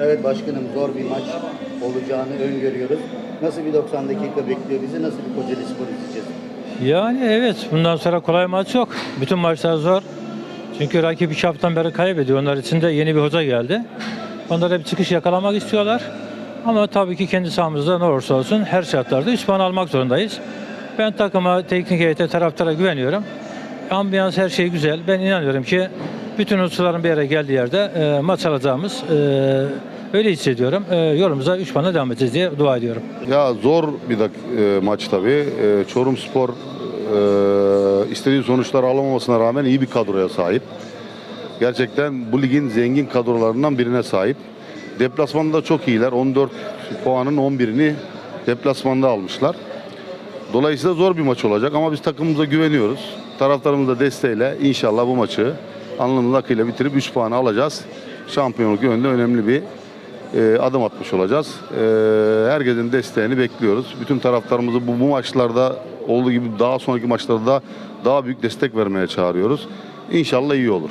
Evet başkanım zor bir maç olacağını öngörüyoruz. Nasıl bir 90 dakika bekliyor bizi? Nasıl bir Kocaeli Spor izleyeceğiz? Yani evet bundan sonra kolay maç yok. Bütün maçlar zor. Çünkü rakip iki haftadan beri kaybediyor. Onlar için de yeni bir hoca geldi. Onlar bir çıkış yakalamak istiyorlar. Ama tabii ki kendi sahamızda ne olursa olsun her şartlarda 3 puan almak zorundayız. Ben takıma, teknik heyete, taraftara güveniyorum. Ambiyans her şey güzel. Ben inanıyorum ki bütün unsurların bir araya geldiği yerde e, maç alacağımız e, öyle hissediyorum. E, yolumuza 3 puanla devam edeceğiz diye dua ediyorum. Ya zor bir dak e, maç tabii. E, Çorum Spor e, istediği sonuçları alamamasına rağmen iyi bir kadroya sahip. Gerçekten bu ligin zengin kadrolarından birine sahip. Deplasmanda çok iyiler. 14 puanın 11'ini deplasmanda almışlar. Dolayısıyla zor bir maç olacak ama biz takımımıza güveniyoruz. Taraftarımız da desteğiyle inşallah bu maçı alnının akıyla bitirip 3 puanı alacağız. Şampiyonluk yönünde önemli bir e, adım atmış olacağız. E, herkesin desteğini bekliyoruz. Bütün taraftarımızı bu, bu maçlarda olduğu gibi daha sonraki maçlarda da daha büyük destek vermeye çağırıyoruz. İnşallah iyi olur.